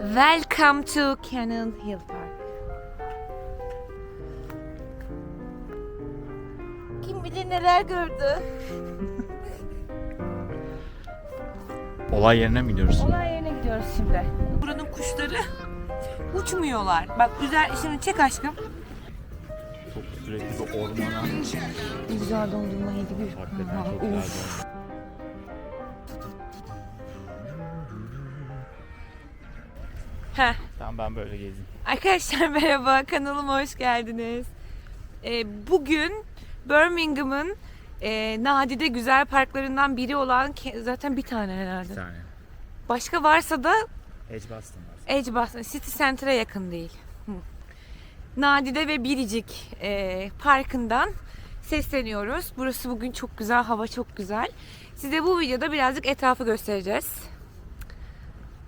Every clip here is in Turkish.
Welcome to Cannon Hill Park. Kim bilir neler gördü. Olay yerine mi gidiyoruz? Olay yerine gidiyoruz şimdi. Buranın kuşları uçmuyorlar. Bak güzel şimdi çek aşkım. Çok sürekli bir ormana. Güzel dondurma yedi bir. Hakikaten çok güzel. Heh. Tamam ben böyle gezeyim. Arkadaşlar merhaba kanalıma hoş geldiniz. Ee, bugün Birmingham'ın e, nadide güzel parklarından biri olan zaten bir tane Bir herhalde. tane. Başka varsa da Edgebaston var. Edgebaston City Center'a yakın değil. Hı. Nadide ve Biricik e, Parkı'ndan sesleniyoruz. Burası bugün çok güzel, hava çok güzel. Size bu videoda birazcık etrafı göstereceğiz.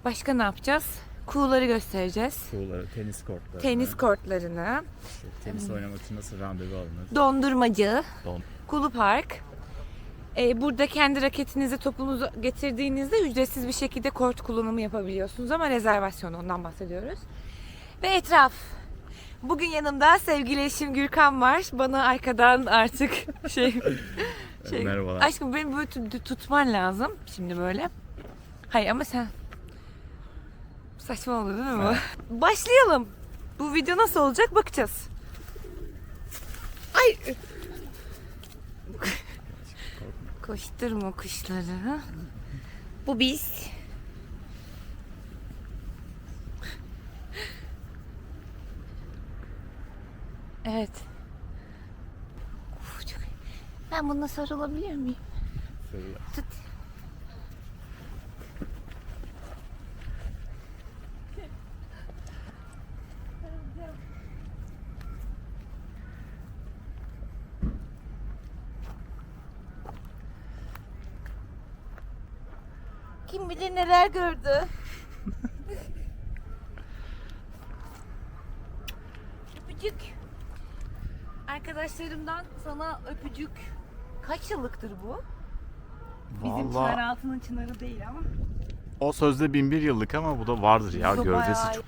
Başka ne yapacağız? Kuğuları göstereceğiz. Suları, tenis kortları. Tenis kortlarını, İşte tenis oynamak için nasıl randevu alınır? dondurmacı, Don. Kulu Park. Ee, burada kendi raketinizi topunuzu getirdiğinizde ücretsiz bir şekilde kort kullanımı yapabiliyorsunuz ama rezervasyon ondan bahsediyoruz. Ve etraf. Bugün yanımda sevgili eşim Gürkan var. Bana arkadan artık şey... şey Merhabalar. Aşkım beni böyle tut- tutman lazım şimdi böyle. Hayır ama sen... Saçma oldu değil mi bu? Başlayalım. Bu video nasıl olacak bakacağız. Ay Koşturma kuşları. Bu biz. Evet. Uf, çok... Ben bununla sarılabilir miyim? Tut. Neler gördü. öpücük. Arkadaşlarımdan sana öpücük. Kaç yıllıktır bu? Bizim çınar altının çınarı değil ama. o sözde bin bir yıllık ama bu da vardır ya Bu gövdesi bayağı- çok.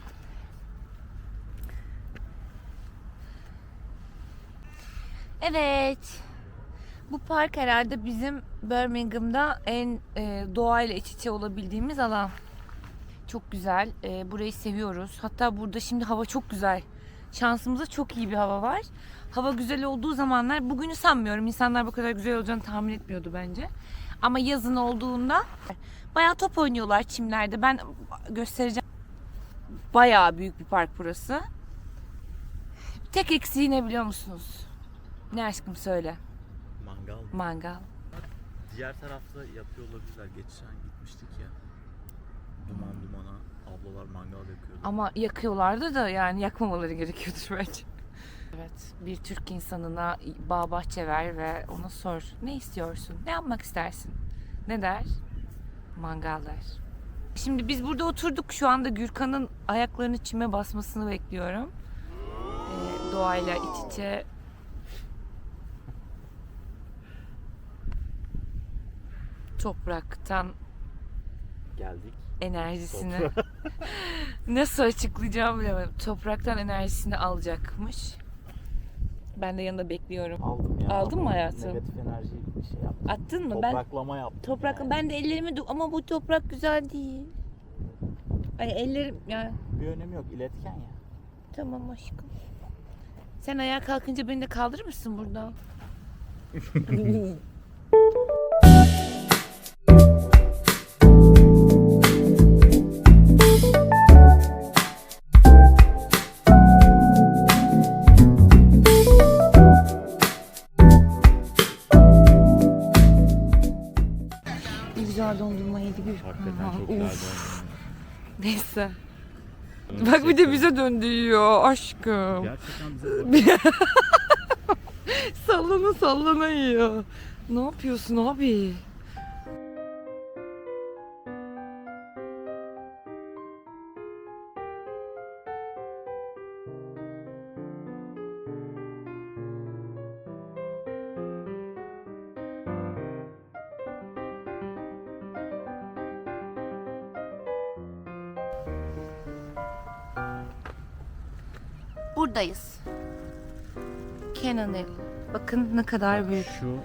Evet. Bu park herhalde bizim Birmingham'da en e, doğayla iç içe olabildiğimiz alan. Çok güzel. E, burayı seviyoruz. Hatta burada şimdi hava çok güzel. Şansımıza çok iyi bir hava var. Hava güzel olduğu zamanlar bugünü sanmıyorum. İnsanlar bu kadar güzel olacağını tahmin etmiyordu bence. Ama yazın olduğunda bayağı top oynuyorlar çimlerde. Ben göstereceğim. Bayağı büyük bir park burası. Tek eksiği ne biliyor musunuz? Ne aşkım söyle. Mangal. Diğer tarafta yapıyor olabilirler. Geçen gitmiştik ya. Duman dumana ablalar mangal yakıyordu. Ama yakıyorlardı da yani yakmamaları gerekiyordur bence. Evet, bir Türk insanına bağ bahçe ver ve ona sor. Ne istiyorsun? Ne yapmak istersin? Ne der? Mangal der. Şimdi biz burada oturduk. Şu anda Gürkan'ın ayaklarını çime basmasını bekliyorum. Ee, doğayla iç içe topraktan Geldik. enerjisini nasıl açıklayacağım bilemedim. Topraktan enerjisini alacakmış. Ben de yanında bekliyorum. Aldım ya. Aldın mı hayatım? Negatif enerji şey yaptım. Attın mı? Ben Topraklama yaptım. toprak yani. ben de ellerimi du- ama bu toprak güzel değil. Ay ellerim yani Bir önemi yok. iletken ya. tamam aşkım. Sen ayağa kalkınca beni de kaldırır mısın buradan? Neyse. Bak bir de bize döndü yiyor aşkım. Gerçekten bize Sallana sallana yiyor. Ne yapıyorsun abi? Buradayız. Cannon Hill. Bakın ne kadar büyük. Şu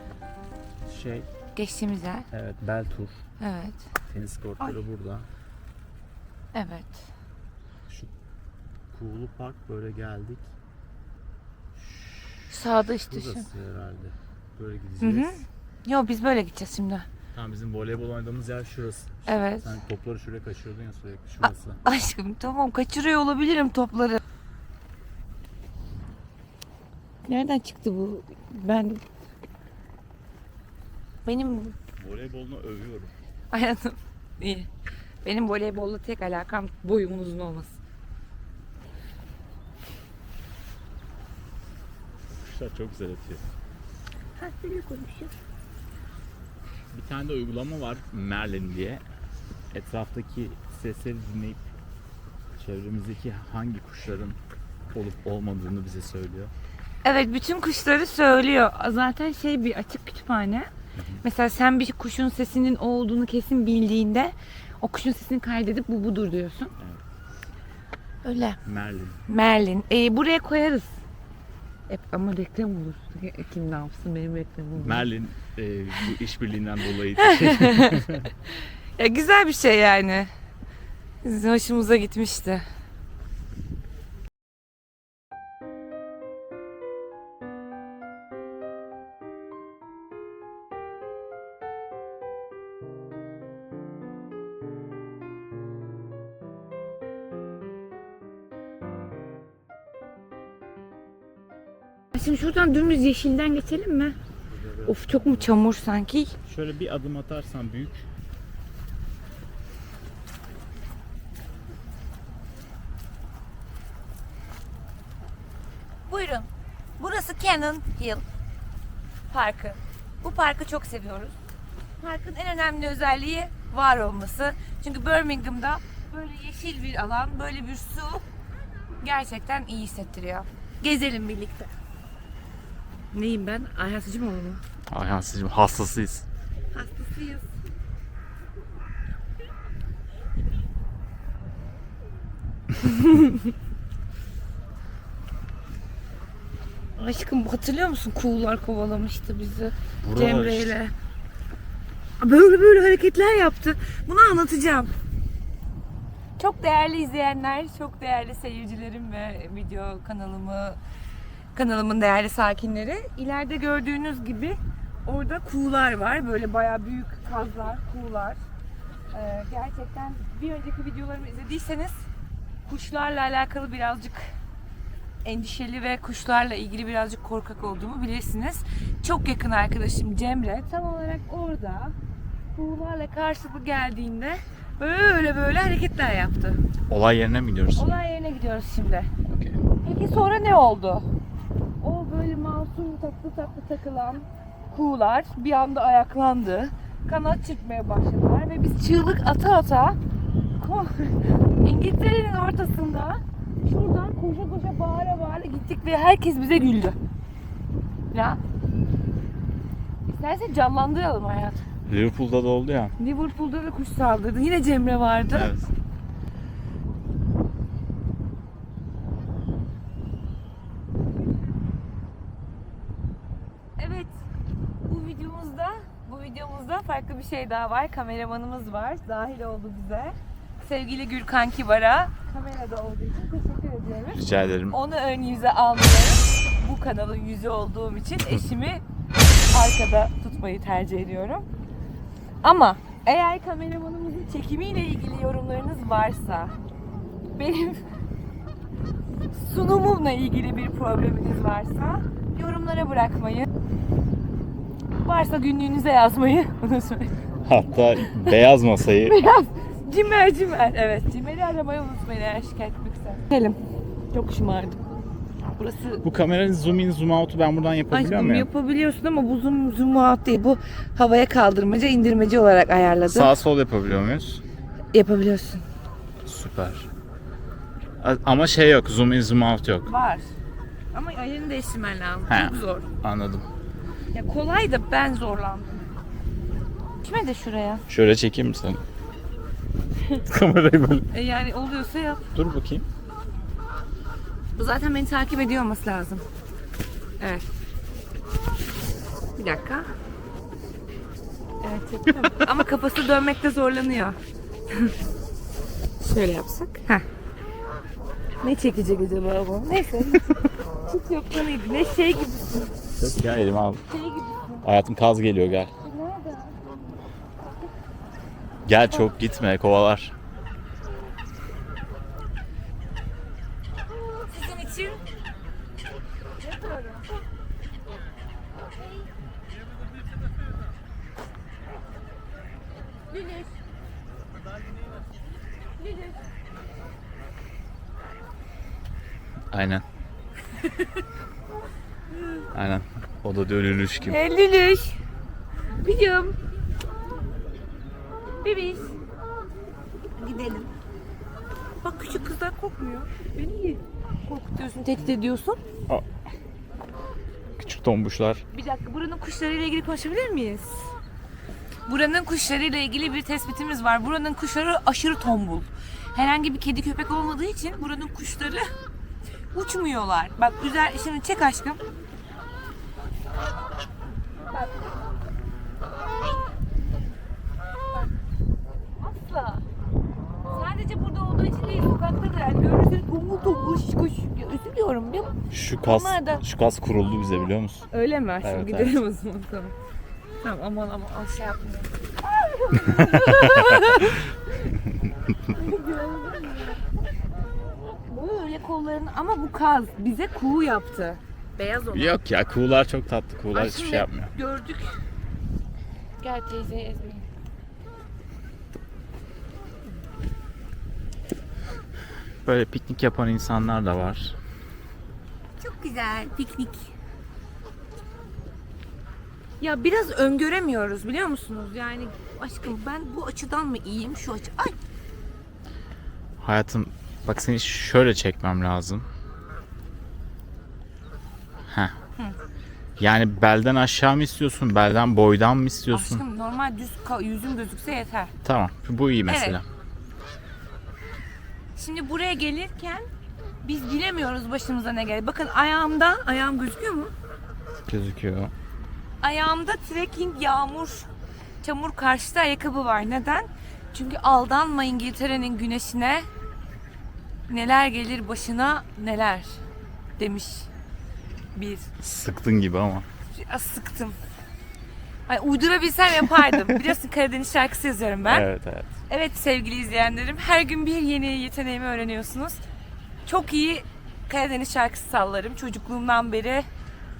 şey Geçtiğimiz yer. evet Beltur. Evet. Tenis kortları burada. Evet. Şu Kuğulu Park böyle geldik. Sağda işte şu. Burası herhalde. Böyle gideceğiz. hı. Yo biz böyle gideceğiz şimdi. Tamam bizim voleybol oynadığımız yer şurası. Evet. Sen topları şuraya kaçırıyordun ya sürekli şurası. Aşkım tamam kaçırıyor olabilirim topları. Nereden çıktı bu? Ben benim Voleybolunu övüyorum. hayatım iyi. Benim voleybolla tek alakam boyumun uzun olması. Kuşlar çok güzel atıyor. Konuşuyor. Bir tane de uygulama var Merlin diye. Etraftaki sesleri dinleyip çevremizdeki hangi kuşların olup olmadığını bize söylüyor. Evet bütün kuşları söylüyor. Zaten şey bir açık kütüphane. Mesela sen bir kuşun sesinin o olduğunu kesin bildiğinde o kuşun sesini kaydedip bu budur diyorsun. Öyle. Merlin. Merlin. Ee, buraya koyarız. Hep ama reklam olur. Kim ne yapsın benim reklamım. olur. Merlin e, bu işbirliğinden dolayı Ya güzel bir şey yani. Bizim hoşumuza gitmişti. Şimdi şuradan dümdüz yeşilden geçelim mi? Of çok mu çamur sanki? Şöyle bir adım atarsan büyük. Buyurun. Burası Cannon Hill Parkı. Bu parkı çok seviyoruz. Parkın en önemli özelliği var olması. Çünkü Birmingham'da böyle yeşil bir alan, böyle bir su gerçekten iyi hissettiriyor. Gezelim birlikte. Neyim ben? Ayhatıcı mı oğlum? Ayhansızcığım hastasıyız. Hastasıyız. Aşkım hatırlıyor musun? Kuğular kovalamıştı bizi. Cemre'yle. Böyle böyle hareketler yaptı. Bunu anlatacağım. Çok değerli izleyenler, çok değerli seyircilerim ve video kanalımı kanalımın değerli sakinleri. İleride gördüğünüz gibi orada kuğular var. Böyle bayağı büyük kazlar, kuğular. Ee, gerçekten bir önceki videolarımı izlediyseniz kuşlarla alakalı birazcık endişeli ve kuşlarla ilgili birazcık korkak olduğumu bilirsiniz. Çok yakın arkadaşım Cemre tam olarak orada kuğularla karşılıklı geldiğinde böyle böyle hareketler yaptı. Olay yerine mi gidiyoruz? Olay yerine gidiyoruz şimdi. Okey. Peki sonra ne oldu? Masum tatlı tatlı takılan kuğular bir anda ayaklandı. Kanat çırpmaya başladılar ve biz çığlık ata ata İngiltere'nin ortasında şuradan koşa koşa bağıra bağıra gittik ve herkes bize güldü. Ya İstersen canlandıralım hayat. Liverpool'da da oldu ya. Liverpool'da da kuş saldırdı. Yine Cemre vardı. Evet. Bu videomuzda bu videomuzda farklı bir şey daha var. Kameramanımız var. Dahil oldu bize. Sevgili Gürkan Kibar'a kamerada olduğu için teşekkür ediyoruz. Rica ederim. Onu ön yüze almıyorum. Bu kanalın yüzü olduğum için eşimi arkada tutmayı tercih ediyorum. Ama eğer kameramanımızın çekimiyle ilgili yorumlarınız varsa benim sunumumla ilgili bir probleminiz varsa yorumlara bırakmayı varsa günlüğünüze yazmayı unutmayın. Hatta beyaz masayı Biraz cimer cimer. Evet cimeri aramayı unutmayın eğer şikayet etmek isterseniz. Gelin. Çok şımardım. Burası Bu kameranın zoom in zoom out'u ben buradan yapabiliyor muyum? yapabiliyorsun ama bu zoom, zoom out değil. Bu havaya kaldırmaca indirmeci olarak ayarladı. Sağ sol yapabiliyor muyuz? Yapabiliyorsun. Süper. Ama şey yok, zoom in zoom out yok. Var. Ama ayarını değiştirmen lazım. He. Çok zor. Anladım. Ya kolay da ben zorlandım. Kime de şuraya? Şöyle çekeyim mi seni? Kamerayı böyle. E yani oluyorsa yap. Dur bakayım. Bu zaten beni takip ediyor olması lazım. Evet. Bir dakika. Evet yapıyorum. Ama kafası dönmekte zorlanıyor. Şöyle yapsak. Heh. Ne çekecek acaba bu? Neyse. Hiç yapmalıydı. Ne şey gibi. Yok gel elime al. Hayatım kaz geliyor gel. Gel çok gitme kovalar. Sizin için Lülüş. Lülüş. Aynen. Aynen. O da Lülüş kim? Hey Lülüş. Biliyorum. Bebiş. Gidelim. Bak küçük kızlar korkmuyor. Beni niye korkutuyorsun, tehdit ediyorsun? Küçük tombuşlar. Bir dakika buranın kuşlarıyla ilgili konuşabilir miyiz? Buranın kuşlarıyla ilgili bir tespitimiz var. Buranın kuşları aşırı tombul. Herhangi bir kedi köpek olmadığı için buranın kuşları uçmuyorlar. Bak güzel şimdi çek aşkım. Bak. Asla. Sadece burada olduğu için değil sokakta da yani görürseniz tombul tombul şişkoş. Ya Üzülüyorum değil mi? Şu kas, Onlar da- şu kas kuruldu bize biliyor musun? Öyle mi? Şimdi Evet, gidelim o zaman tamam. Tamam aman aman al şey yapmayayım. Kollarını ama bu kaz bize kuğu yaptı. Beyaz olan. Yok ya kuğular çok tatlı. Kuğular Ay, hiçbir şimdi şey yapmıyor. Gördük. Gel teyzeyi ezmeyin. Böyle piknik yapan insanlar da var. Çok güzel piknik. Ya biraz öngöremiyoruz biliyor musunuz? Yani aşkım ben bu açıdan mı iyiyim şu açı? Ay Hayatım bak seni şöyle çekmem lazım. Heh. Yani belden aşağı mı istiyorsun? Belden boydan mı istiyorsun? aşkım normal düz yüzüm gözükse yeter. Tamam. Bu iyi mesela. Şimdi buraya gelirken biz bilemiyoruz başımıza ne gelir. Bakın ayağımda, ayağım gözüküyor mu? Gözüküyor. Ayağımda trekking yağmur, çamur karşıtı ayakkabı var. Neden? Çünkü aldanma İngiltere'nin güneşine neler gelir başına neler demiş bir. Sıktın gibi ama. Biraz sıktım. Ay, uydurabilsem yapardım. Biliyorsun Karadeniz şarkısı yazıyorum ben. Evet evet. Evet sevgili izleyenlerim, her gün bir yeni yeteneğimi öğreniyorsunuz. Çok iyi Karadeniz şarkısı sallarım. Çocukluğumdan beri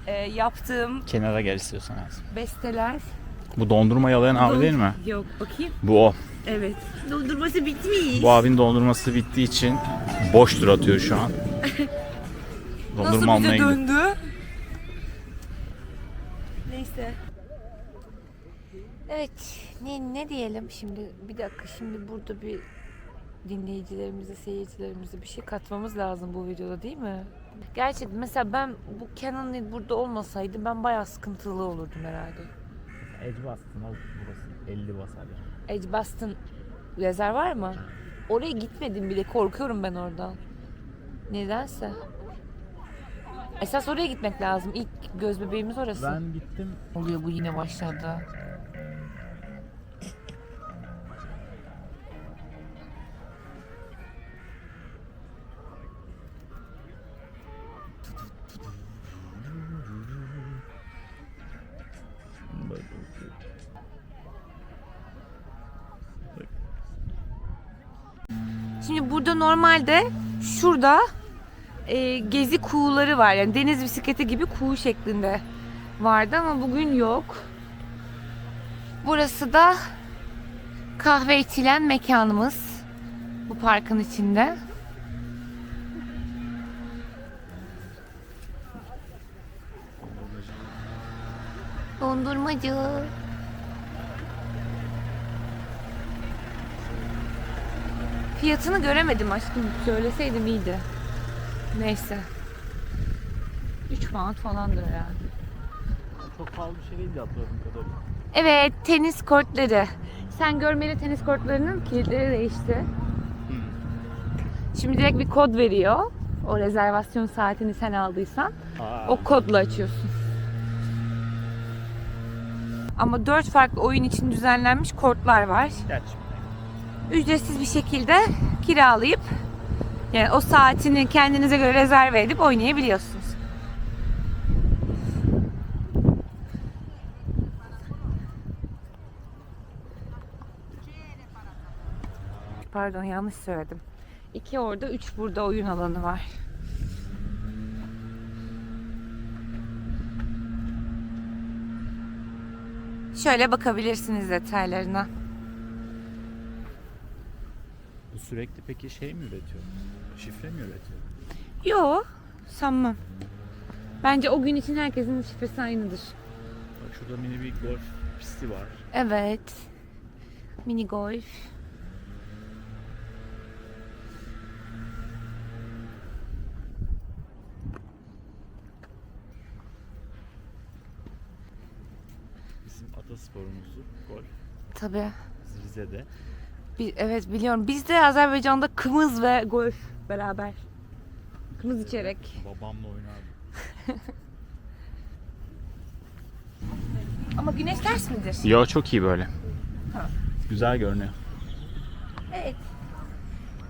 e, yaptığım Kenara gel istiyorsan hayatım. besteler. Bu dondurma yalayan abi değil mi? Yok bakayım. Bu o. Evet. Dondurması bitmiş. Bu abinin dondurması bittiği için boş tur atıyor şu an. Nasıl Dondurma almaya bize gidiyor. döndü? Neyse. Evet. Ne, ne diyelim şimdi? Bir dakika şimdi burada bir dinleyicilerimize, seyircilerimize bir şey katmamız lazım bu videoda değil mi? Gerçekten mesela ben bu Canon burada olmasaydı ben bayağı sıkıntılı olurdum herhalde. Edgebaston burası 50 basar. Edgbaston rezerv var mı? Oraya gitmedim bile korkuyorum ben oradan. Nedense. Esas oraya gitmek lazım. İlk göz bebeğimiz orası. Ben gittim. Oluyor bu yine başladı. Şimdi burada normalde şurada e, gezi kuğuları var. Yani deniz bisikleti gibi kuğu şeklinde vardı ama bugün yok. Burası da kahve içilen mekanımız. Bu parkın içinde. Dondurmacı. Fiyatını göremedim aşkım. Söyleseydim iyiydi. Neyse. 3 pound falandır herhalde. Çok pahalı bir şey değildi hatırladığım kadarıyla. Evet, tenis kortları. Sen görmeli tenis kortlarının kilitleri değişti. Şimdi direkt bir kod veriyor. O rezervasyon saatini sen aldıysan Aa, o kodla açıyorsun. Ama dört farklı oyun için düzenlenmiş kortlar var. Gerçi. Ücretsiz bir şekilde kiralayıp yani o saatini kendinize göre rezerve edip oynayabiliyorsunuz. Pardon yanlış söyledim. İki orada, üç burada oyun alanı var. Şöyle bakabilirsiniz detaylarına. Bu sürekli peki şey mi üretiyor? Şifre mi üretiyor? Yo, sanmam. Bence o gün için herkesin şifresi aynıdır. Bak şurada mini bir golf pisti var. Evet. Mini golf. Bizim atasporumuzdu golf. Tabii. Rize'de. Bi- evet biliyorum. Biz de Azerbaycan'da kımız ve golf beraber. Kımız içerek. Babamla oynardım. Ama güneş ters midir? Yo çok iyi böyle. Tamam. Güzel görünüyor. Evet.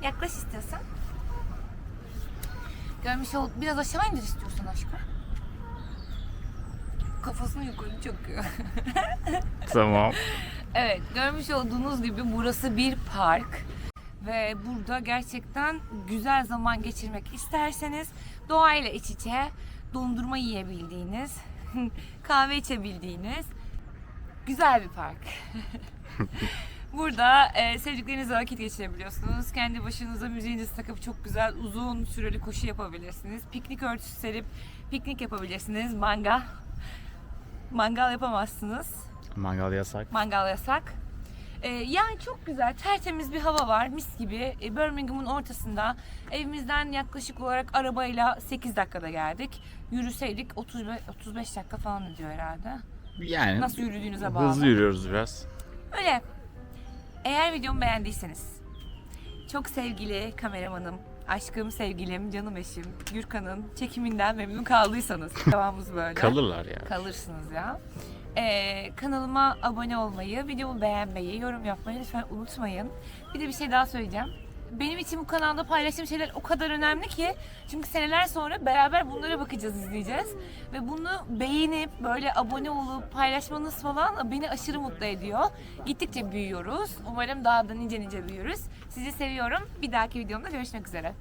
Yaklaş istiyorsan. Görmüş ol. Biraz aşağı indir istiyorsan aşkım. Kafasını yukarı çakıyor. Tamam. Evet, görmüş olduğunuz gibi burası bir park ve burada gerçekten güzel zaman geçirmek isterseniz doğayla iç içe dondurma yiyebildiğiniz, kahve içebildiğiniz güzel bir park. Burada e, sevdiklerinizle vakit geçirebiliyorsunuz. Kendi başınıza müziğinizi takıp çok güzel uzun süreli koşu yapabilirsiniz. Piknik örtüsü serip piknik yapabilirsiniz. Mangal. Mangal yapamazsınız. Mangal yasak. Mangal yasak. Ee, yani çok güzel, tertemiz bir hava var, mis gibi. Ee, Birmingham'ın ortasında. Evimizden yaklaşık olarak arabayla 8 dakikada geldik. Yürüseydik 35, 35 dakika falan ediyor herhalde. Yani Nasıl yürüdüğünüze bağlı. hızlı yürüyoruz biraz. Öyle. Eğer videomu beğendiyseniz çok sevgili kameramanım, aşkım, sevgilim, canım eşim, Gürkan'ın çekiminden memnun kaldıysanız devamımız böyle. Kalırlar ya. kalırsınız ya. Ee, kanalıma abone olmayı, videomu beğenmeyi, yorum yapmayı lütfen unutmayın. Bir de bir şey daha söyleyeceğim. Benim için bu kanalda paylaştığım şeyler o kadar önemli ki çünkü seneler sonra beraber bunlara bakacağız, izleyeceğiz. Ve bunu beğenip böyle abone olup paylaşmanız falan beni aşırı mutlu ediyor. Gittikçe büyüyoruz. Umarım daha da nice nice büyürüz. Sizi seviyorum. Bir dahaki videomda görüşmek üzere.